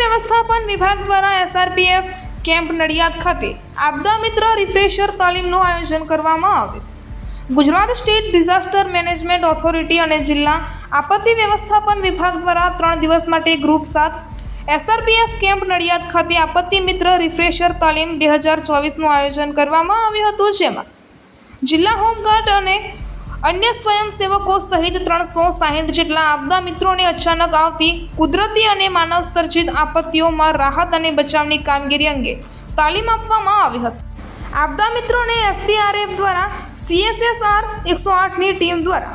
વ્યવસ્થાપન વિભાગ દ્વારા એસઆરપીએફ કેમ્પ નડિયાદ ખાતે આપદા મિત્ર રિફ્રેશર તાલીમનું આયોજન કરવામાં આવ્યું. Gujarat state disaster management authority અને જિલ્લા આપત્તિ વ્યવસ્થાપન વિભાગ દ્વારા ત્રણ દિવસ માટે ગ્રુપ સાત એસઆરપીએફ કેમ્પ નડિયાદ ખાતે આપત્તિ મિત્ર રિફ્રેશર તાલીમ બે હજાર ચોવીસનું આયોજન કરવામાં આવ્યું હતું, જેમાં જિલ્લા હોમગાર્ડ અને અન્ય સ્વયંસેવકો સહિત ત્રણસો સાહીઠ જેટલા આપદા મિત્રોને અચાનક આવતી કુદરતી અને માનવ સર્જિત આપત્તિઓમાં રાહત અને બચાવની કામગીરી અંગે તાલીમ આપવામાં આવી હતી. આપદા મિત્રોને એસડીઆરએફ દ્વારા, સીએસએસઆર એકસો આઠની ટીમ દ્વારા,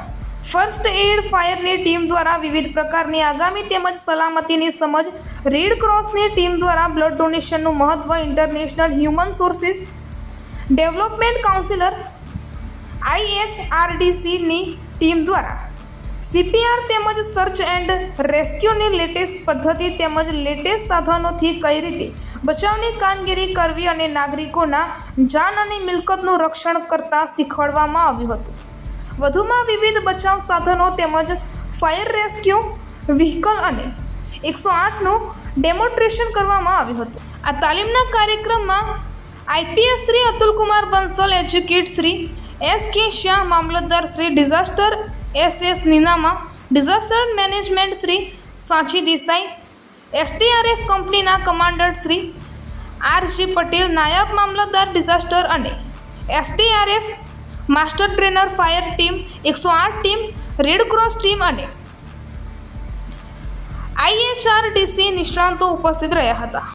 ફર્સ્ટ એડ ફાયરની ટીમ દ્વારા વિવિધ પ્રકારની આગામી તેમજ સલામતીની સમજ, રેડ ક્રોસની ટીમ દ્વારા બ્લડ ડોનેશનનું મહત્ત્વ international human sources development councillor આઈએચઆરડીસીની team દ્વારા સીપીઆર તેમજ સર્ચ એન્ડ રેસ્ક્યુની લેટેસ્ટ પદ્ધતિ તેમજ લેટેસ્ટ સાધનોથી કઈ રીતે બચાવની કામગીરી કરવી અને નાગરિકોના જાન અને મિલકતનું રક્ષણ કરતા શીખવાડવામાં આવ્યું હતું. વધુમાં વિવિધ બચાવ સાધનો તેમજ ફાયર રેસ્ક્યુ વ્હીકલ અને એકસો આઠનું ડેમોન્સ્ટ્રેશન કરવામાં આવ્યું હતું. આ તાલીમના કાર્યક્રમમાં IPS Shri Atulkumar Bansal educate Shri S K Shah મામલતદાર Shri disaster S S Ninama disaster management Shri Sanchi Desai STRF કંપનીના commander Shri R G Patel, નાયબ મામલતદાર ડિઝાસ્ટર અને STRF master trainer fire team, એકસો આઠ team, red cross team અને આઈએચઆરડીસી નિષ્ણાંતો ઉપસ્થિત રહ્યા હતા.